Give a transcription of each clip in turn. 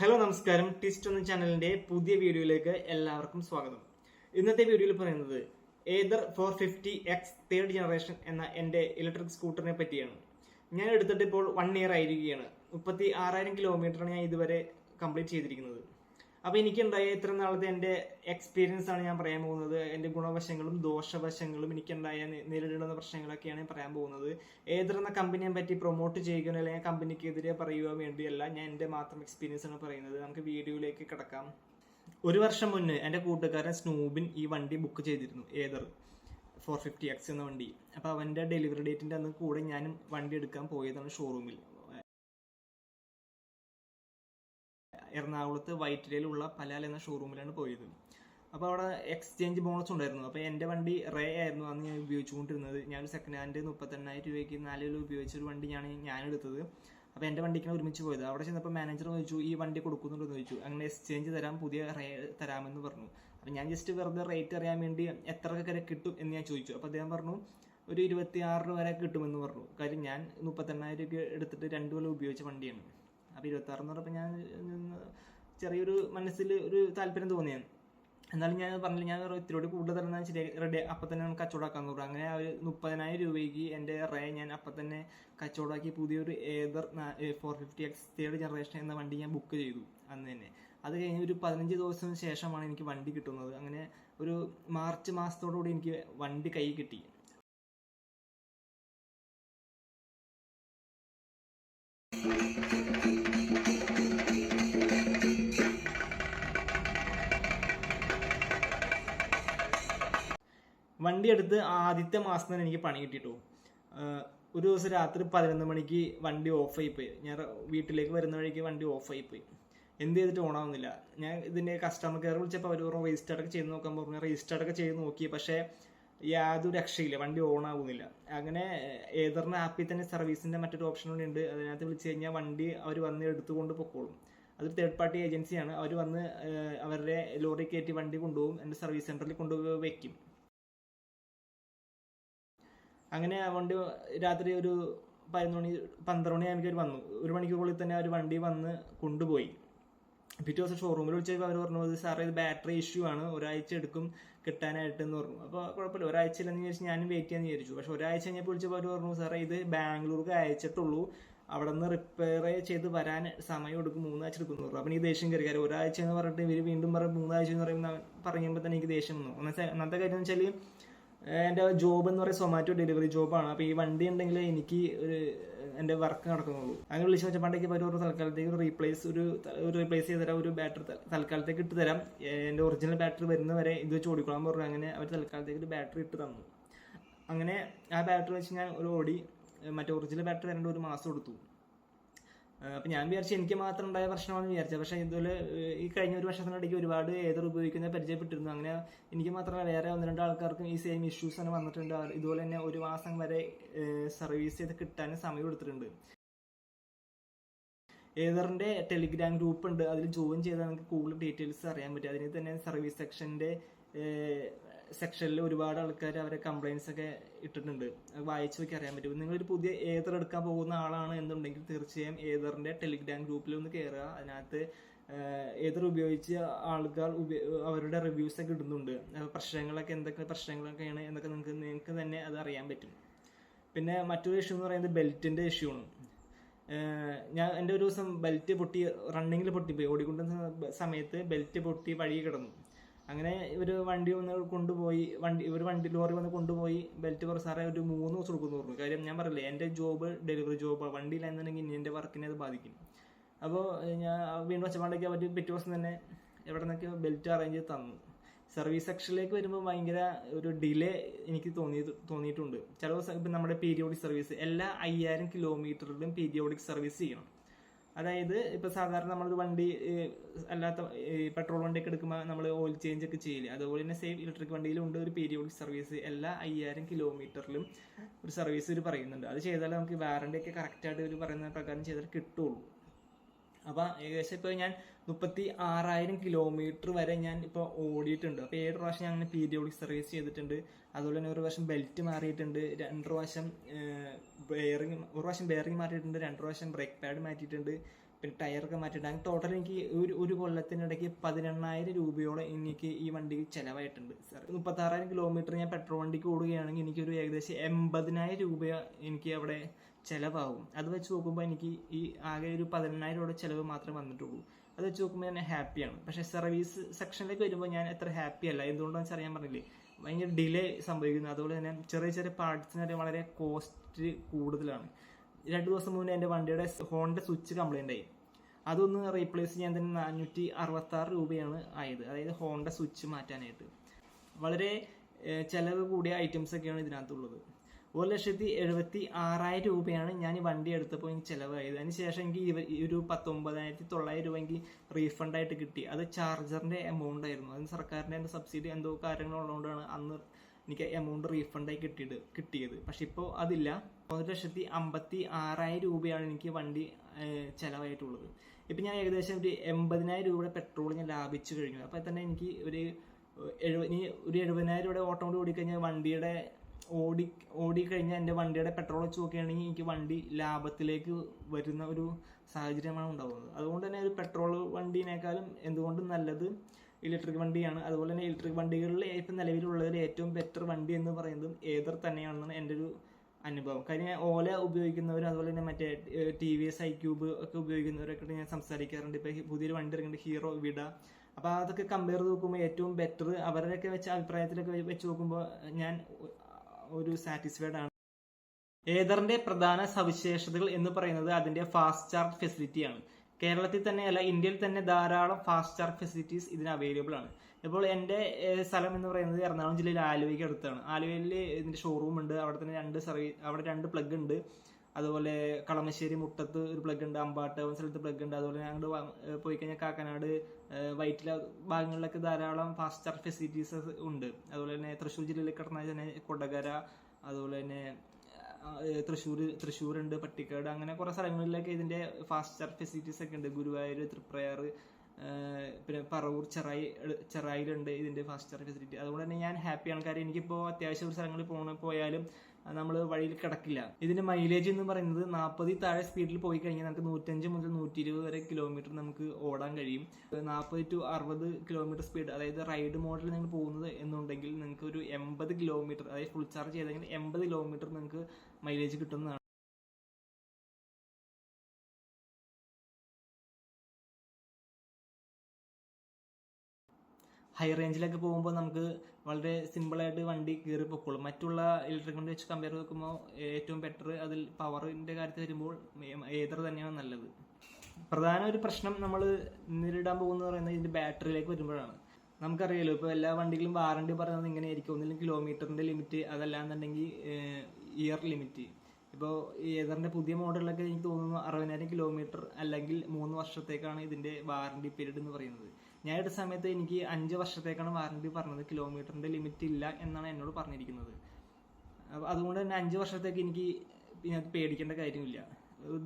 Hello നമസ്കാരം. Twist എന്ന ചാനലിന്റെ പുതിയ വീഡിയോയിലേക്ക് എല്ലാവർക്കും സ്വാഗതം. ഇന്നത്തെ വീഡിയോയിൽ പറയുന്നത് Ather four fifty X third generation എന്ന എന്റെ ഇലക്ട്രിക് സ്കൂട്ടറിനെ പറ്റിയാണ്. ഞാൻ എടുത്തിട്ട് ഇപ്പോൾ വൺ ഇയർ ആയിരിക്കുകയാണ്. മുപ്പത്തി ആറായിരം കിലോമീറ്ററാണ് ഞാൻ ഇതുവരെ കംപ്ലീറ്റ് ചെയ്തിരിക്കുന്നത്. അപ്പോൾ എനിക്കുണ്ടായ ഇത്ര നാളത്തെ എന്റെ എക്സ്പീരിയൻസ് ആണ് ഞാൻ പറയാൻ പോകുന്നത്. എന്റെ ഗുണവശങ്ങളും ദോഷവശങ്ങളും എനിക്കുണ്ടായ നേരിടുന്ന പ്രശ്നങ്ങളൊക്കെയാണ് പറയാൻ പോകുന്നത്. ഏതെന്ന കമ്പനിയെ പറ്റി പ്രൊമോട്ട് ചെയ്യുകയോ അല്ലെങ്കിൽ കമ്പനിക്കെതിരെ പറയുകയോ വേണ്ടിയല്ല ഞാൻ എന്റെ മാത്രം എക്സ്പീരിയൻസ് ആണ് പറയുന്നത്. നമുക്ക് വീഡിയോയിലേക്ക് കിടക്കാം. ഒരു വർഷം മുന്നേ എന്റെ കൂട്ടുകാരൻ സ്നൂബിൻ ഈ വണ്ടി ബുക്ക് ചെയ്തിരുന്നു ഏതർ ഫോർ ഫിഫ്റ്റി എക്സ് എന്ന വണ്ടി. അപ്പോൾ അവന്റെ ഡെലിവറി ഡേറ്റിന്റെ അന്ന് കൂടെ ഞാനും വണ്ടി എടുക്കാൻ പോയതാണ് ഷോറൂമിൽ എറണാകുളത്ത് വൈറ്റിലയിലുള്ള പലാൽ എന്ന ഷോറൂമിലാണ് പോയത്. അപ്പോൾ അവിടെ എക്സ്ചേഞ്ച് ബോണസ് ഉണ്ടായിരുന്നു. അപ്പോൾ എന്റെ വണ്ടി റേ ആയിരുന്നു അന്ന് ഞാൻ ഉപയോഗിച്ചുകൊണ്ടിരുന്നത്. ഞാൻ സെക്കൻഡ് ഹാൻഡ് മുപ്പത്തെണ്ണായിരം രൂപയ്ക്ക് നാല് ഉപയോഗിച്ച ഒരു വണ്ടിയാണ് ഞാൻ എടുത്തത്. അപ്പോൾ എന്റെ വണ്ടിക്കാണ് ഒരുമിച്ച് പോയത്. അവിടെ ചെന്നപ്പോൾ മാനേജർ ചോദിച്ചു ഈ വണ്ടി കൊടുക്കുന്നുണ്ടോ? എന്ന് ചോദിച്ചു. അങ്ങനെ എക്സ്ചേഞ്ച് തരാം പുതിയ റേ തരാമെന്ന് പറഞ്ഞു. അപ്പോൾ ഞാൻ ജസ്റ്റ് വെറുതെ റേറ്റ് അറിയാൻ വേണ്ടി എത്ര വരെ കിട്ടും എന്ന് ഞാൻ ചോദിച്ചു. അപ്പോൾ അദ്ദേഹം പറഞ്ഞു ഒരു ഇരുപത്തി ആറ് വരെ കിട്ടുമെന്ന് പറഞ്ഞു. കാര്യം ഞാൻ മുപ്പത്തെണ്ണായിരം രൂപ എടുത്തിട്ട് രണ്ട് കൊല്ലം ഉപയോഗിച്ച വണ്ടിയാണ്. അപ്പോൾ എന്ന് പറഞ്ഞപ്പോൾ ഞാൻ ചെറിയൊരു മനസ്സിൽ ഒരു താല്പര്യം തോന്നിയാണ് എന്നാലും ഞാൻ പറഞ്ഞില്ല ഞാൻ ഇത്തിരി കൂടി കൂടുതൽ തരുന്ന ശരി റെഡി അപ്പം തന്നെ നമുക്ക് കച്ചവടമാക്കാൻ പറഞ്ഞു അങ്ങനെ ആ ഒരു മുപ്പതിനായിരം രൂപയ്ക്ക് എന്റെ റേ ഞാൻ അപ്പം തന്നെ കച്ചവടമാക്കി പുതിയൊരു Ather four fifty X third generation എന്ന വണ്ടി ഞാൻ ബുക്ക് ചെയ്തു അന്ന് തന്നെ. അത് കഴിഞ്ഞ് ഒരു പതിനഞ്ച് ദിവസത്തിന് ശേഷമാണ് എനിക്ക് വണ്ടി കിട്ടുന്നത്. അങ്ങനെ ഒരു മാർച്ച് മാസത്തോടുകൂടി എനിക്ക് വണ്ടി കൈ കിട്ടി. വണ്ടി എടുത്ത് ആദ്യത്തെ മാസം തന്നെ എനിക്ക് പണി കിട്ടിയിട്ടു. ഒരു ദിവസം രാത്രി പതിനൊന്ന് മണിക്ക് വണ്ടി ഓഫ് ആയി പോയി. ഞാൻ വീട്ടിലേക്ക് വരുന്ന വഴിക്ക് വണ്ടി ഓഫ് ആയി പോയി. എന്ത് ചെയ്തിട്ട് ഓണാവുന്നില്ല. ഞാൻ ഇതിന്റെ കസ്റ്റമർ കെയർ വിളിച്ചപ്പോൾ അവർ പറഞ്ഞു രജിസ്റ്റർ അടക്കം ചെയ്ത് നോക്കാൻ പറഞ്ഞു. രജിസ്റ്റർ അടക്കം ചെയ്ത് നോക്കി. പക്ഷേ യാതൊരു രക്ഷയില്ല. വണ്ടി ഓൺ ആവുന്നില്ല അങ്ങനെ ഏതറിന് ആപ്പിൽ തന്നെ സർവീസിന്റെ മറ്റൊരു ഓപ്ഷൻ കൂടി ഉണ്ട്. അതിനകത്ത് വിളിച്ചു കഴിഞ്ഞാൽ വണ്ടി അവർ വന്ന് എടുത്തുകൊണ്ട് പൊക്കോളും. അതൊരു തേർഡ് പാർട്ടി ഏജൻസിയാണ് അവർ വന്ന് അവരുടെ ലോറി കയറ്റി വണ്ടി കൊണ്ടുപോകും. എന്റെ സർവീസ് സെന്ററിൽ കൊണ്ടുപോയി വെക്കും. അങ്ങനെ ആ വണ്ടി രാത്രി ഒരു പതിനൊന്ന് മണി പന്ത്രണ്ട് മണി എനിക്ക് വന്നു. ഒരു മണിക്കൂറിൽ തന്നെ ഒരു വണ്ടി വന്ന് കൊണ്ടുപോയി. പിറ്റേ ദിവസം ഷോറൂമിൽ വിളിച്ചപ്പോൾ അവർ പറഞ്ഞു സാറേ ഇത് ബാറ്ററി ഇഷ്യൂ ആണ്. ഒരാഴ്ച എടുക്കും കിട്ടാനായിട്ട് എന്ന് പറഞ്ഞു. അപ്പോൾ കുഴപ്പമില്ല. ഒരാഴ്ച ഇല്ലെന്ന് വിചാരിച്ച് ഞാനും വെയിറ്റ് ചെയ്യാന്ന് വിചാരിച്ചു. പക്ഷെ ഒരാഴ്ച കഴിഞ്ഞപ്പോൾ വിളിച്ചപ്പോൾ അവർ പറഞ്ഞു സാറേ ഇത് ബാംഗ്ലൂർക്ക് അയച്ചിട്ടുള്ളൂ. അവിടെ നിന്ന് റിപ്പയർ ചെയ്ത് വരാൻ സമയം എടുക്കും. മൂന്നാഴ്ച എടുക്കുന്നു പറഞ്ഞു. അപ്പം ഈ ദേഷ്യം കയറി. കാര്യം ഒരാഴ്ച എന്ന് പറഞ്ഞിട്ട് ഇവർ വീണ്ടും പറയും മൂന്നാഴ്ച എന്ന് പറയുമ്പോൾ പറയുമ്പോൾ തന്നെ എനിക്ക് ദേഷ്യം വന്നു. ഒന്നാമത്തെ ഒന്നാമത്തെ കാര്യം എന്ന് വെച്ചാൽ എന്റെ ജോബ് എന്ന് പറയുന്നത് സൊമാറ്റോ ഡെലിവറി ജോബാണ് അപ്പോൾ ഈ വണ്ടി ഉണ്ടെങ്കിൽ എനിക്ക് ഒരു എന്റെ വർക്ക് നടക്കുന്നുള്ളൂ. അങ്ങനെ വിളിച്ച് പണ്ടേക്ക് അവർ ഒരു തൽക്കാലത്തേക്ക് റീപ്ലേസ് ഒരു ഒരു റീപ്ലേസ് ചെയ്ത് തരാം ഒരു ബാറ്ററി തൽക്കാലത്തേക്ക് ഇട്ട് തരാം. എന്റെ ഒറിജിനൽ ബാറ്ററി വരുന്ന വരെ ഇത് വെച്ച് ഓടിക്കോളാൻ പറഞ്ഞു. അങ്ങനെ അവർ തൽക്കാലത്തേക്ക് ഒരു ബാറ്ററി ഇട്ട് തന്നു. അങ്ങനെ ആ ബാറ്ററി വെച്ച് ഞാൻ ഒരു ഓടി മറ്റേ ഒറിജിനൽ ബാറ്ററി വരേണ്ട ഒരു മാസം എടുത്തു. അപ്പൊ ഞാൻ വിചാരിച്ചു എനിക്ക് മാത്രം ഉണ്ടായ പ്രശ്നമാണെന്ന് വിചാരിച്ചത് പക്ഷേ ഇതുപോലെ ഈ കഴിഞ്ഞ ഒരു വർഷത്തിനിടയ്ക്ക് ഒരുപാട് ഏതർ ഉപയോഗിക്കുന്ന പരിചയപ്പെട്ടിരുന്നു. അങ്ങനെ എനിക്ക് മാത്രമല്ല വേറെ ഒന്ന് രണ്ട് ആൾക്കാർക്കും ഈ സെയിം ഇഷ്യൂസ് തന്നെ വന്നിട്ടുണ്ട്. ഇതുപോലെ തന്നെ ഒരു മാസം വരെ സർവീസ് ചെയ്ത് കിട്ടാൻ സമയം എടുത്തിട്ടുണ്ട്. ഏതറിന്റെ ടെലിഗ്രാം ഗ്രൂപ്പ് ഉണ്ട് അതിൽ ജോയിൻ ചെയ്താൽ നമുക്ക് കൂടുതൽ ഡീറ്റെയിൽസ് അറിയാൻ പറ്റും. അതിന് തന്നെ സർവീസ് സെക്ഷന്റെ സെക്ഷനിൽ ഒരുപാട് ആൾക്കാർ അവരെ കംപ്ലൈൻസ് ഒക്കെ ഇട്ടിട്ടുണ്ട്. വായിച്ചു നോക്കി അറിയാൻ പറ്റും. നിങ്ങളൊരു പുതിയ ഏതർ എടുക്കാൻ പോകുന്ന ആളാണ് എന്നുണ്ടെങ്കിൽ തീർച്ചയായും ഏതറിന്റെ ടെലിഗ്രാം ഗ്രൂപ്പിൽ ഒന്ന് കയറുക അതിനകത്ത് ഏതർ ഉപയോഗിച്ച് ആളുകൾ അവരുടെ റിവ്യൂസ് ഒക്കെ ഇടുന്നുണ്ട്. പ്രശ്നങ്ങളൊക്കെ എന്തൊക്കെ പ്രശ്നങ്ങളൊക്കെയാണ് എന്നൊക്കെ നിങ്ങൾക്ക് നിങ്ങൾക്ക് തന്നെ അത് അറിയാൻ പറ്റും. പിന്നെ മറ്റൊരു ഇഷ്യൂ എന്ന് പറയുന്നത് ബെൽറ്റിന്റെ ഇഷ്യൂ ആണ്. ഞാൻ എന്റെ ഒരു ദിവസം ബെൽറ്റ് പൊട്ടി റണ്ണിങ്ങിൽ പൊട്ടിപ്പോയി. ഓടിക്കൊണ്ടിരുന്ന സമയത്ത് ബെൽറ്റ് പൊട്ടി വഴി കിടന്നു. അങ്ങനെ ഇവർ വണ്ടി വന്ന് കൊണ്ടുപോയി വണ്ടി ഇവർ വണ്ടി ലോറി വന്ന് കൊണ്ടുപോയി ബെൽറ്റ് കുറച്ച് സാറേ ഒരു മൂന്ന് ദിവസം കൊടുക്കുന്നു പറഞ്ഞു. കാര്യം ഞാൻ പറയില്ലേ എന്റെ ജോബ് ഡെലിവറി ജോബ് വണ്ടിയിലാണെന്നുണ്ടെങ്കിൽ ഇനി എന്റെ വർക്കിനെ അത് ബാധിക്കും. അപ്പോൾ ഞാൻ വീണ്ടും വെച്ചപ്പാണ്ടേക്ക് അവർ പിറ്റേ ദിവസം തന്നെ എവിടെ നിന്നൊക്കെ ബെൽറ്റ് അറേഞ്ച് ചെയ്ത് തന്നു. സർവീസ് സെക്ഷനിലേക്ക് വരുമ്പോൾ ഭയങ്കര ഒരു ഡിലേ എനിക്ക് തോന്നി തോന്നിയിട്ടുണ്ട്. ചില ദിവസം ഇപ്പം നമ്മുടെ പീരിയോഡിക് സർവീസ് എല്ലാ അയ്യായിരം കിലോമീറ്ററിലും പീരിയോഡിക് സർവീസ് ചെയ്യണം. അതായത് ഇപ്പൊ സാധാരണ നമ്മളൊരു വണ്ടി അല്ലാത്ത പെട്രോൾ വണ്ടിയൊക്കെ എടുക്കുമ്പോൾ നമ്മൾ ഓയിൽ ചേഞ്ച് ഒക്കെ ചെയ്യില്ല? അതുപോലെ തന്നെ സെയിം ഇലക്ട്രിക് വണ്ടിയിലും ഉണ്ട് ഒരു പീരിയോഡിക് സർവീസ് എല്ലാ അയ്യായിരം കിലോമീറ്ററിലും ഒരു സർവീസ് ഒരു പറയുന്നുണ്ട്. അത് ചെയ്താൽ നമുക്ക് വാറണ്ടി ഒക്കെ കറക്റ്റ് ആയിട്ട് ഒരു പറയുന്ന പ്രകാരം ചെയ്താൽ കിട്ടുള്ളൂ. അപ്പൊ ഏകദേശം ഇപ്പൊ ഞാൻ മുപ്പത്തി ആറായിരം കിലോമീറ്റർ വരെ ഞാൻ ഇപ്പൊ ഓടിയിട്ടുണ്ട്. അപ്പൊ ഏഴ് പ്രാവശ്യം ഞാൻ അങ്ങനെ പീരിയോഡിക് സർവീസ് ചെയ്തിട്ടുണ്ട്. അതുപോലെ തന്നെ ഒരു പ്രാവശ്യം ബെൽറ്റ് മാറിയിട്ടുണ്ട്. രണ്ട് പ്രാവശ്യം ബെയറിങ് ഒരു പ്രാവശ്യം ബെയറിങ് മാറ്റിയിട്ടുണ്ട് രണ്ട് പ്രാവശ്യം ബ്രേക്ക് പാഡ് മാറ്റിയിട്ടുണ്ട്. പിന്നെ ടയറൊക്കെ മാറ്റിയിട്ട് അങ്ങനെ ടോട്ടൽ എനിക്ക് ഒരു ഒരു കൊല്ലത്തിനിടയ്ക്ക് പതിനെണ്ണായിരം രൂപയോളം എനിക്ക് ഈ വണ്ടിക്ക് ചിലവായിട്ടുണ്ട്. സാർ മുപ്പത്താറായിരം കിലോമീറ്റർ ഞാൻ പെട്രോൾ വണ്ടിക്ക് ഓടുകയാണെങ്കിൽ എനിക്കൊരു ഏകദേശം എൺപതിനായിരം രൂപ എനിക്ക് അവിടെ ചിലവാകും. അത് വെച്ച് നോക്കുമ്പോൾ എനിക്ക് ഈ ആകെ ഒരു പതിനെണ്ണായിരം രൂപയുടെ ചിലവ് മാത്രമേ വന്നിട്ടുള്ളൂ. അത് വെച്ച് നോക്കുമ്പോൾ ഞാൻ ഹാപ്പിയാണ്. പക്ഷേ സർവീസ് സെക്ഷനിലേക്ക് വരുമ്പോൾ ഞാൻ എത്ര ഹാപ്പി അല്ല. എന്തുകൊണ്ടാണെന്ന് വെച്ചാൽ ഞാൻ പറഞ്ഞില്ലേ ഭയങ്കര ഡിലേ സംഭവിക്കുന്നു. അതുപോലെ തന്നെ ചെറിയ ചെറിയ പാർട്സിന് വളരെ കോസ്റ്റ് കൂടുതലാണ്. രണ്ട് ദിവസം മുന്നേ എന്റെ വണ്ടിയുടെ ഹോണിന്റെ സ്വിച്ച് കംപ്ലൈന്റ് ആയി. അതൊന്ന് റീപ്ലേസ് ചെയ്യാൻ തന്നെ നാനൂറ്റി അറുപത്തി ആറ് രൂപയാണ് ആയത്. അതായത് ഹോണിന്റെ സ്വിച്ച് മാറ്റാനായിട്ട്. വളരെ ചിലവ് കൂടിയ ഐറ്റംസ് ഒക്കെയാണ് ഇതിനകത്തുള്ളത്. ഒരു ലക്ഷത്തി എഴുപത്തി ആറായിരം രൂപയാണ് ഞാൻ ഈ വണ്ടി എടുത്തപ്പോൾ എനിക്ക് ചിലവായത്. അതിന് ശേഷം എനിക്ക് ഒരു പത്തൊമ്പതിനായിരത്തി തൊള്ളായിരം രൂപ എനിക്ക് റീഫണ്ടായിട്ട് കിട്ടി. അത് ചാർജറിന്റെ എമൗണ്ട് ആയിരുന്നു. അതിന് സർക്കാരിന്റെ സബ്സിഡി എന്തോ കാര്യങ്ങളുള്ളതുകൊണ്ടാണ് അന്ന് എനിക്ക് എമൗണ്ട് റീഫണ്ട് ആയി കിട്ടിയത് കിട്ടിയത്. പക്ഷെ ഇപ്പോൾ അതില്ല. ഒരു ലക്ഷത്തി അമ്പത്തി ആറായിരം രൂപയാണ് എനിക്ക് വണ്ടി ചിലവായിട്ടുള്ളത് ചെലവായിട്ടുള്ളത്. ഇപ്പം ഞാൻ ഏകദേശം ഒരു എൺപതിനായിരം രൂപയുടെ പെട്രോൾ ഞാൻ ലാഭിച്ചു കഴിഞ്ഞു. അപ്പോൾ തന്നെ എനിക്ക് ഒരു എഴുപ ഇനി ഒരു എഴുപതിനായിരം രൂപയുടെ ഓട്ടോ കൂടി ഓടിക്കഴിഞ്ഞാൽ വണ്ടിയുടെ ഓടി ഓടിക്കഴിഞ്ഞാൽ എന്റെ വണ്ടിയുടെ പെട്രോൾ വെച്ച് നോക്കുകയാണെങ്കിൽ എനിക്ക് വണ്ടി ലാഭത്തിലേക്ക് വരുന്ന ഒരു സാഹചര്യമാണ് ഉണ്ടാകുന്നത് അതുകൊണ്ട് തന്നെ ഒരു പെട്രോൾ വണ്ടീനേക്കാളും എന്തുകൊണ്ടും നല്ലത് ഇലക്ട്രിക് വണ്ടിയാണ്. അതുപോലെ തന്നെ ഇലക്ട്രിക് വണ്ടികളിൽ ഇപ്പം നിലവിലുള്ളതിൽ ഏറ്റവും ബെറ്റർ വണ്ടി എന്ന് പറയുന്നതും ഏതർ തന്നെയാണെന്നാണ് എന്റെ ഒരു അനുഭവം. കാര്യം ഓല ഉപയോഗിക്കുന്നവർ അതുപോലെ തന്നെ മറ്റേ T V S I cube ഒക്കെ ഉപയോഗിക്കുന്നവരൊക്കെ ഞാൻ സംസാരിക്കാറുണ്ട്. ഇപ്പം പുതിയൊരു വണ്ടി ഇറങ്ങുന്നത് ഹീറോ വിട അപ്പോൾ അതൊക്കെ കമ്പയർ ചെയ്ത് നോക്കുമ്പോൾ ഏറ്റവും ബെറ്റർ അവരുടെയൊക്കെ വെച്ച് അഭിപ്രായത്തിലൊക്കെ വെച്ച് നോക്കുമ്പോൾ ഞാൻ ഒരു സാറ്റിസ്ഫൈഡ് ആണ്. ഏതറിന്റെ പ്രധാന സവിശേഷതകൾ എന്ന് പറയുന്നത് അതിന്റെ ഫാസ്റ്റ് ചാർജ് ഫെസിലിറ്റി ആണ് തന്നെ അല്ല ഇന്ത്യയിൽ തന്നെ ധാരാളം ഫാസ്റ്റ് ചാർജ് ഫെസിലിറ്റീസ് ഇതിന് അവൈലബിൾ ആണ്. ഇപ്പോൾ എന്റെ സ്ഥലം എന്ന് പറയുന്നത് എറണാകുളം ജില്ലയിൽ ആലുവയ്ക്ക് അടുത്താണ്. ആലുവയിൽ ഇതിന്റെ ഷോറൂം ഉണ്ട് അവിടെ തന്നെ രണ്ട് സർവീസ് അവിടെ രണ്ട് പ്ലഗ് ഉണ്ട്. അതുപോലെ കളമശ്ശേരി മുട്ടത്ത് ഒരു പ്ലഗ് ഉണ്ട് അമ്പാട്ട് സ്ഥലത്ത് പ്ലഗ് ഉണ്ട്. അതുപോലെ ഞങ്ങൾ പോയി കഴിഞ്ഞാൽ കാക്കനാട് വൈറ്റില ഭാഗങ്ങളിലൊക്കെ ധാരാളം ഫാസ്റ്റ് ചാർജ് ഫെസിലിറ്റീസ് ഉണ്ട്. അതുപോലെ തന്നെ തൃശ്ശൂർ ജില്ലയിൽ കിടന്നാൽ തന്നെ കൊടകര അതുപോലെ തന്നെ തൃശ്ശൂർ തൃശ്ശൂരുണ്ട് പട്ടിക്കാട് അങ്ങനെ കുറേ സ്ഥലങ്ങളിലൊക്കെ ഇതിന്റെ ഫാസ്റ്റ് ചാർജ് ഫെസിലിറ്റീസ് ഒക്കെ ഉണ്ട്. ഗുരുവായൂർ തൃപ്രയാർ പിന്നെ പറവൂർ ചെറായി ചെറായിലുണ്ട് ഇതിന്റെ ഫാസ്റ്റ് ചാർജ് ഫെസിലിറ്റി അതുകൊണ്ട് തന്നെ ഞാൻ ഹാപ്പിയാണ് കാര്യം എനിക്കിപ്പോൾ അത്യാവശ്യം സ്ഥലങ്ങളിൽ പോണ പോയാലും നമ്മൾ വഴിയിൽ കിടക്കില്ല. ഇതിന്റെ മൈലേജ് എന്ന് പറയുന്നത് നാൽപ്പതിൽ താഴെ സ്പീഡിൽ പോയി കഴിഞ്ഞാൽ നമുക്ക് നൂറ്റഞ്ച് മുതൽ നൂറ്റി ഇരുപത് വരെ കിലോമീറ്റർ നമുക്ക് ഓടാൻ കഴിയും. നാൽപ്പത് ടു അറുപത് കിലോമീറ്റർ സ്പീഡ് അതായത് റൈഡ് മോഡിൽ നിങ്ങൾ പോകുന്നത് എന്നുണ്ടെങ്കിൽ നിങ്ങൾക്ക് ഒരു എൺപത് കിലോമീറ്റർ അതായത് ഫുൾ ചാർജ് ചെയ്തെങ്കിൽ എൺപത് കിലോമീറ്റർ നിങ്ങൾക്ക് മൈലേജ് കിട്ടുന്നതാണ്. ഹൈ റേഞ്ചിലൊക്കെ പോകുമ്പോൾ നമുക്ക് വളരെ സിമ്പിളായിട്ട് വണ്ടി കയറി പൊക്കോളും. മറ്റുള്ള ഇലക്ട്രിക് വണ്ടി വെച്ച് കമ്പയർ നോക്കുമ്പോൾ ഏറ്റവും ബെറ്റർ അതിൽ പവറിന്റെ കാര്യത്തിൽ വരുമ്പോൾ ഏതർ തന്നെയാണ് നല്ലത്. പ്രധാന ഒരു പ്രശ്നം നമ്മൾ നേരിടാൻ പോകുന്നത് പറയുന്നത് ഇതിന്റെ ബാറ്ററിയിലേക്ക് വരുമ്പോഴാണ്. നമുക്കറിയാലോ ഇപ്പോൾ എല്ലാ വണ്ടികളും വാറണ്ടി പറയുന്നത് ഇങ്ങനെയായിരിക്കും ഒന്നിലും കിലോമീറ്ററിന്റെ ലിമിറ്റ് അതല്ലാന്നുണ്ടെങ്കിൽ ഇയർ ലിമിറ്റ് ഇപ്പോൾ ഏതറിന്റെ പുതിയ മോഡലിലൊക്കെ എനിക്ക് തോന്നുന്നു അറുപതിനായിരം കിലോമീറ്റർ അല്ലെങ്കിൽ മൂന്ന് വർഷത്തേക്കാണ് ഇതിന്റെ വാറണ്ടി പീരീഡ് എന്ന് പറയുന്നത്. ഞാൻ എടുത്ത സമയത്ത് എനിക്ക് അഞ്ച് വർഷത്തേക്കാണ് വാറണ്ടി പറഞ്ഞത്. കിലോമീറ്ററിന്റെ ലിമിറ്റ് ഇല്ല എന്നാണ് എന്നോട് പറഞ്ഞിരിക്കുന്നത്. അപ്പോൾ അതുകൊണ്ട് തന്നെ അഞ്ച് വർഷത്തേക്ക് എനിക്ക് ഇതിനകത്ത് പേടിക്കേണ്ട കാര്യമില്ല.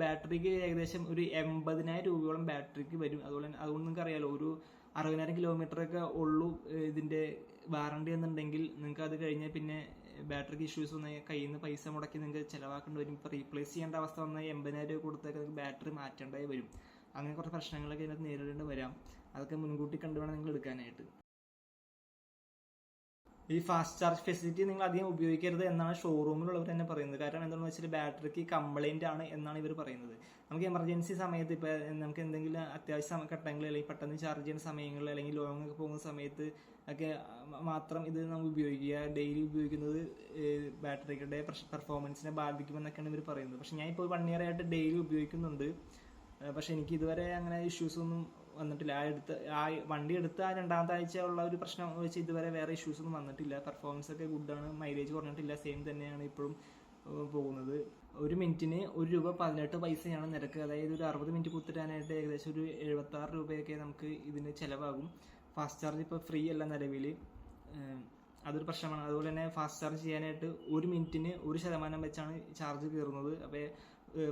ബാറ്ററിക്ക് ഏകദേശം ഒരു എൺപതിനായിരം രൂപയോളം ബാറ്ററിക്ക് വരും. അതുപോലെ അതുകൊണ്ട് നിങ്ങൾക്ക് അറിയാലോ ഒരു അറുപതിനായിരം കിലോമീറ്റർ ഒക്കെ ഉള്ളൂ ഇതിന്റെ വാറണ്ടി എന്നുണ്ടെങ്കിൽ നിങ്ങൾക്ക് അത് കഴിഞ്ഞാൽ പിന്നെ ബാറ്ററിക്ക് ഇഷ്യൂസ് വന്ന കയ്യിൽ നിന്ന് പൈസ മുടക്കി നിങ്ങൾക്ക് ചിലവാക്കേണ്ടി വരും. ഇപ്പോൾ റീപ്ലേസ് ചെയ്യേണ്ട അവസ്ഥ വന്നാൽ എൺപതിനായിരം രൂപ കൊടുത്തേക്ക് നിങ്ങൾക്ക് ബാറ്ററി മാറ്റേണ്ടതായി വരും. അങ്ങനെ കുറച്ച് പ്രശ്നങ്ങളൊക്കെ ഇതിനകത്ത് നേരിടേണ്ടി വരാം. അതൊക്കെ മുൻകൂട്ടി കണ്ടു വേണം നിങ്ങൾ എടുക്കാനായിട്ട്. ഈ ഫാസ്റ്റ് ചാർജ് ഫെസിലിറ്റി നിങ്ങൾ അധികം ഉപയോഗിക്കരുത് എന്നാണ് ഷോറൂമിലുള്ളവർ തന്നെ പറയുന്നത്. കാരണം എന്താണെന്ന് വെച്ചാൽ ബാറ്ററിക്ക് കംപ്ലൈന്റ് ആണ് എന്നാണ് ഇവർ പറയുന്നത്. നമുക്ക് എമർജൻസി സമയത്ത് ഇപ്പൊ നമുക്ക് എന്തെങ്കിലും അത്യാവശ്യ ഘട്ടങ്ങളിൽ അല്ലെങ്കിൽ പെട്ടെന്ന് ചാർജ് ചെയ്യുന്ന സമയങ്ങളിൽ അല്ലെങ്കിൽ ലോങ് ഒക്കെ പോകുന്ന സമയത്ത് ഒക്കെ മാത്രം ഇത് നമ്മൾ ഉപയോഗിക്കുക. ഡെയിലി ഉപയോഗിക്കുന്നത് ബാറ്ററിയുടെ പെർഫോമൻസിനെ ബാധിക്കുമെന്നൊക്കെയാണ് ഇവർ പറയുന്നത്. പക്ഷെ ഞാൻ ഇപ്പോൾ വൺ ഇയർ ആയിട്ട് ഡെയിലി ഉപയോഗിക്കുന്നുണ്ട്. പക്ഷെ എനിക്ക് ഇതുവരെ അങ്ങനെ ഇഷ്യൂസ് ഒന്നും വന്നിട്ടില്ല. ആ എടുത്ത് ആ വണ്ടി എടുത്ത ആ രണ്ടാമത്തെ ആഴ്ച ഉള്ള ഒരു പ്രശ്നം വെച്ച് ഇതുവരെ വേറെ ഇഷ്യൂസ് ഒന്നും വന്നിട്ടില്ല. പെർഫോമൻസ് ഒക്കെ ഗുഡാണ് മൈലേജ് കുറഞ്ഞിട്ടില്ല. സെയിം തന്നെയാണ് ഇപ്പോഴും. പോകുന്നത്. ഒരു മിനിറ്റിന് ഒരു രൂപ പതിനെട്ട് പൈസയാണ് നിരക്ക്. അതായത് ഒരു അറുപത് മിനിറ്റ് കുത്തിട്ടാനായിട്ട് ഏകദേശം ഒരു എഴുപത്തി ആറ് രൂപയൊക്കെ നമുക്ക് ഇതിന് ചിലവാകും. ഫാസ്റ്റ് ചാർജ് ഇപ്പോൾ ഫ്രീ അല്ല നിലവിൽ അതൊരു പ്രശ്നമാണ്. അതുപോലെ തന്നെ ഫാസ്റ്റ് ചാർജ് ചെയ്യാനായിട്ട് ഒരു മിനിറ്റിന് ഒരു ശതമാനം വെച്ചാണ് ചാർജ് കയറുന്നത്. അപ്പോൾ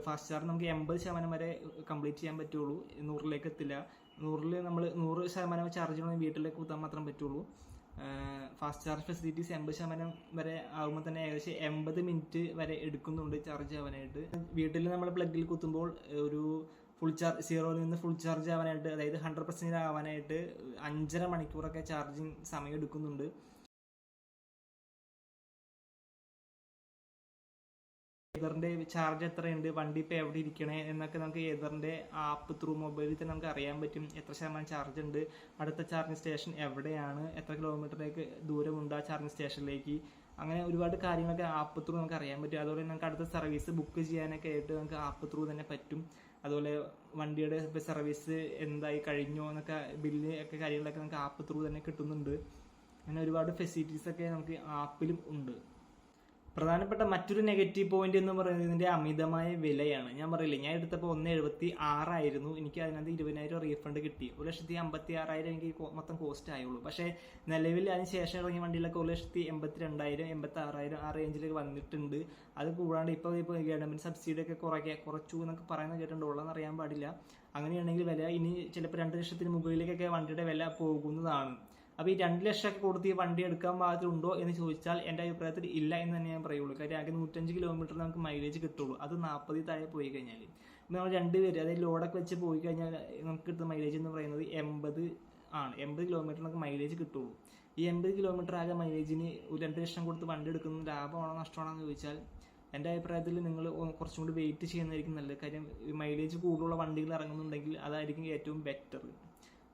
ഫാസ്റ്റ് ചാർജ് നമുക്ക് എൺപത് ശതമാനം വരെ കംപ്ലീറ്റ് ചെയ്യാൻ പറ്റുള്ളൂ. നൂറിലേക്ക് എത്തില്ല. നൂറിൽ നമ്മൾ നൂറ് ശതമാനം ചാർജ് വീട്ടിലേക്ക് കുത്താൻ മാത്രം പറ്റുള്ളൂ. ഫാസ്റ്റ് ചാർജ് ഫെസിലിറ്റീസ് എൺപത് ശതമാനം വരെ ആകുമ്പോൾ തന്നെ ഏകദേശം എൺപത് മിനിറ്റ് വരെ എടുക്കുന്നുണ്ട് ചാർജ് ആവാനായിട്ട്. വീട്ടിൽ നമ്മൾ പ്ലഗിൽ കുത്തുമ്പോൾ ഒരു ഫുൾ ചാർജ് സീറോയിൽ നിന്ന് ഫുൾ ചാർജ് ആവാനായിട്ട് അതായത് ഹൺഡ്രഡ് പെർസെന്റ് ആവാനായിട്ട് അഞ്ചര മണിക്കൂറൊക്കെ ചാർജിങ് സമയം എടുക്കുന്നുണ്ട്. ഏതറിന്റെ ചാർജ് എത്രയുണ്ട്? വണ്ടി ഇപ്പോൾ എവിടെ ഇരിക്കണേ? എന്നൊക്കെ നമുക്ക് ഏതറിന്റെ ആപ്പ് ത്രൂ മൊബൈലിൽ തന്നെ നമുക്ക് അറിയാൻ പറ്റും. എത്ര ശതമാനം ചാർജ് ഉണ്ട്? അടുത്ത ചാർജിങ് സ്റ്റേഷൻ എവിടെയാണ്? എത്ര കിലോമീറ്ററിലേക്ക് ദൂരമുണ്ട് ആ ചാർജിങ് സ്റ്റേഷനിലേക്ക് അങ്ങനെ ഒരുപാട് കാര്യങ്ങളൊക്കെ ആപ്പ് ത്രൂ നമുക്ക് അറിയാൻ പറ്റും. അതുപോലെ നമുക്ക് അടുത്ത സർവീസ് ബുക്ക് ചെയ്യാനൊക്കെ ആയിട്ട് നമുക്ക് ആപ്പ് ത്രൂ തന്നെ പറ്റും. അതുപോലെ വണ്ടിയുടെ സർവീസ് എന്തായി കഴിഞ്ഞോ എന്നൊക്കെ ബില്ല് ഒക്കെ കാര്യങ്ങളൊക്കെ നമുക്ക് ആപ്പ് ത്രൂ തന്നെ കിട്ടുന്നുണ്ട്. അങ്ങനെ ഒരുപാട് ഫെസിലിറ്റീസ് ഒക്കെ നമുക്ക് ആപ്പിലും ഉണ്ട്. പ്രധാനപ്പെട്ട മറ്റൊരു നെഗറ്റീവ് പോയിന്റ് എന്ന് പറയുന്നത് ഇതിന്റെ അമിതമായ വിലയാണ്. ഞാൻ പറയില്ലേ ഞാൻ എടുത്തപ്പോൾ ഒന്ന് എഴുപത്തി ആറായിരുന്നു എനിക്ക് അതിനകത്ത് ഇരുപതിനായിരം റീഫണ്ട് കിട്ടി. ഒരു ലക്ഷത്തി അമ്പത്തി ആറായിരം എനിക്ക് മൊത്തം കോസ്റ്റ് ആയുള്ളൂ. പക്ഷേ നിലവിൽ അതിന് ശേഷം ഇറങ്ങിയ വണ്ടിയിലൊക്കെ ഒരു ലക്ഷത്തി എൺപത്തി രണ്ടായിരം എൺപത്തി ആറായിരം ആ റേഞ്ചിലേക്ക് വന്നിട്ടുണ്ട്. അത് കൂടാണ്ട് ഇപ്പോൾ ഇപ്പോൾ ഗവൺമെന്റ് സബ്സിഡി ഒക്കെ കുറയ്ക്കുക കുറച്ചു എന്നൊക്കെ പറയുന്നത് കേട്ടിട്ടുണ്ട്. ഉള്ളതെന്ന് അറിയാൻ പാടില്ല. അങ്ങനെയാണെങ്കിൽ വില ഇനി ചിലപ്പോൾ രണ്ട് ലക്ഷത്തിന് മുകളിലേക്കൊക്കെ വണ്ടിയുടെ വില പോകുന്നതാണ്. അപ്പോൾ ഈ ലക്ഷം ലക്ഷമൊക്കെ കൊടുത്ത് ഈ വണ്ടി എടുക്കാൻ പാകത്തിലുണ്ടോ എന്ന് ചോദിച്ചാൽ എന്റെ അഭിപ്രായത്തിൽ ഇല്ല എന്ന് തന്നെ ഞാൻ പറയുള്ളൂ. കാര്യം ആകെ നൂറ്റഞ്ച് കിലോമീറ്റർ നമുക്ക് മൈലേജ് കിട്ടുള്ളൂ. അത് നാൽപ്പതിൽ താഴെ പോയി കഴിഞ്ഞാൽ നമ്മൾ രണ്ട് പേര് അതായത് ലോഡൊക്കെ വെച്ച് പോയി കഴിഞ്ഞാൽ നമുക്ക് കിട്ടുന്ന മൈലേജ് എന്ന് പറയുന്നത് എൺപത് ആണ്. എൺപത് കിലോമീറ്റർ നമുക്ക് മൈലേജ് കിട്ടുള്ളൂ. ഈ എൺപത് കിലോമീറ്റർ ആകെ മൈലേജിന് ഒരു രണ്ട് ലക്ഷം കൊടുത്ത് വണ്ടി എടുക്കുന്ന ലാഭമാണോ നഷ്ടമാണോ എന്ന് ചോദിച്ചാൽ എന്റെ അഭിപ്രായത്തിൽ നിങ്ങൾ കുറച്ചും കൂടി വെയിറ്റ് ചെയ്യുന്നതായിരിക്കും നല്ലത്. കാര്യം മൈലേജ് കൂടുതലുള്ള വണ്ടികൾ ഇറങ്ങുന്നുണ്ടെങ്കിൽ അതായിരിക്കും ഏറ്റവും ബെറ്റർ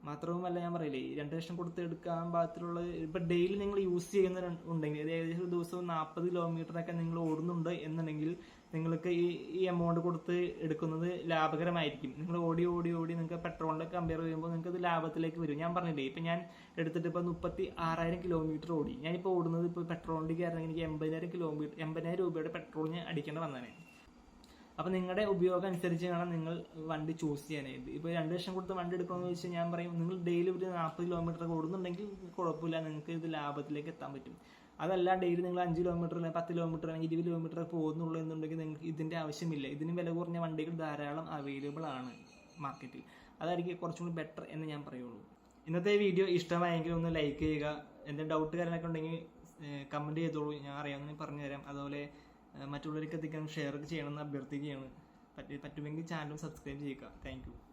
മാത്രവുമല്ല ഞാൻ പറയില്ലേ രണ്ട് ലക്ഷം കൊടുത്ത് എടുക്കാൻ പാകത്തിലുള്ള ഇപ്പൊ ഡെയിലി നിങ്ങൾ യൂസ് ചെയ്യുന്ന ഉണ്ടെങ്കിൽ ഏകദേശം ഒരു ദിവസം നാൽപ്പത് കിലോമീറ്ററൊക്കെ നിങ്ങൾ ഓടുന്നുണ്ട് എന്നുണ്ടെങ്കിൽ നിങ്ങൾക്ക് ഈ ഈ എമൗണ്ട് കൊടുത്ത് എടുക്കുന്നത് ലാഭകരമായിരിക്കും. നിങ്ങൾ ഓടി ഓടി ഓടി നിങ്ങൾക്ക് പെട്രോളിന്റെ കമ്പയർ ചെയ്യുമ്പോൾ നിങ്ങൾക്ക് ഇത് ലാഭത്തിലേക്ക് വരും. ഞാൻ പറഞ്ഞില്ലേ ഇപ്പൊ ഞാൻ എടുത്തിട്ട് ഇപ്പൊ മുപ്പത്തി ആറായിരം കിലോമീറ്റർ ഓടി. ഞാനിപ്പോൾ ഓടുന്നത് ഇപ്പോൾ പെട്രോളിന്റെ കയറണമെങ്കിൽ എനിക്ക് എൺപതിനായിരം കിലോമീറ്റർ എൺപതിനായിരം രൂപയുടെ പെട്രോൾ ഞാൻ അടിക്കേണ്ടി വന്നേനെ അപ്പൊ നിങ്ങളുടെ ഉപയോഗം അനുസരിച്ച് വേണം നിങ്ങൾ വണ്ടി ചൂസ് ചെയ്യാനായിട്ട്. ഇപ്പൊ രണ്ട് ലക്ഷം കൊടുത്ത് വണ്ടി എടുക്കണമെന്ന് വെച്ചാൽ ഞാൻ പറയും നിങ്ങൾ ഡെയിലി ഒരു നാൽപ്പത് കിലോമീറ്റർ ഓടുന്നുണ്ടെങ്കിൽ കുഴപ്പമില്ല നിങ്ങൾക്ക് ഇത് ലാഭത്തിലേക്ക് എത്താൻ പറ്റും. അതല്ല ഡെയിലി നിങ്ങൾ അഞ്ച് കിലോമീറ്റർ അല്ലെങ്കിൽ പത്ത് കിലോമീറ്റർ അല്ലെങ്കിൽ ഇരുപത് കിലോമീറ്റർ പോകുന്നുള്ളൂ എന്നുണ്ടെങ്കിൽ നിങ്ങൾക്ക് ഇതിന്റെ ആവശ്യമില്ല. ഇതിന് വില കുറഞ്ഞ വണ്ടികൾ ധാരാളം അവൈലബിൾ ആണ് മാർക്കറ്റിൽ അതായിരിക്കും കുറച്ചും കൂടി ബെറ്റർ എന്ന് ഞാൻ പറയുള്ളൂ. ഇന്നത്തെ വീഡിയോ ഇഷ്ടമായെങ്കിൽ ഒന്ന് ലൈക്ക് ചെയ്യുക. എന്തെങ്കിലും ഡൗട്ട് കാര്യങ്ങളൊക്കെ ഉണ്ടെങ്കിൽ കമന്റ് ചെയ്തോളൂ. ഞാൻ അറിയാമെന്ന് പറഞ്ഞുതരാം. അതുപോലെ മറ്റുള്ളവർക്ക് എത്തിക്കാൻ ഷെയർ ചെയ്യണമെന്ന് അഭ്യർത്ഥിക്കുകയാണ്. പറ്റുമെങ്കിൽ ചാനൽ സബ്സ്ക്രൈബ് ചെയ്യുക. താങ്ക്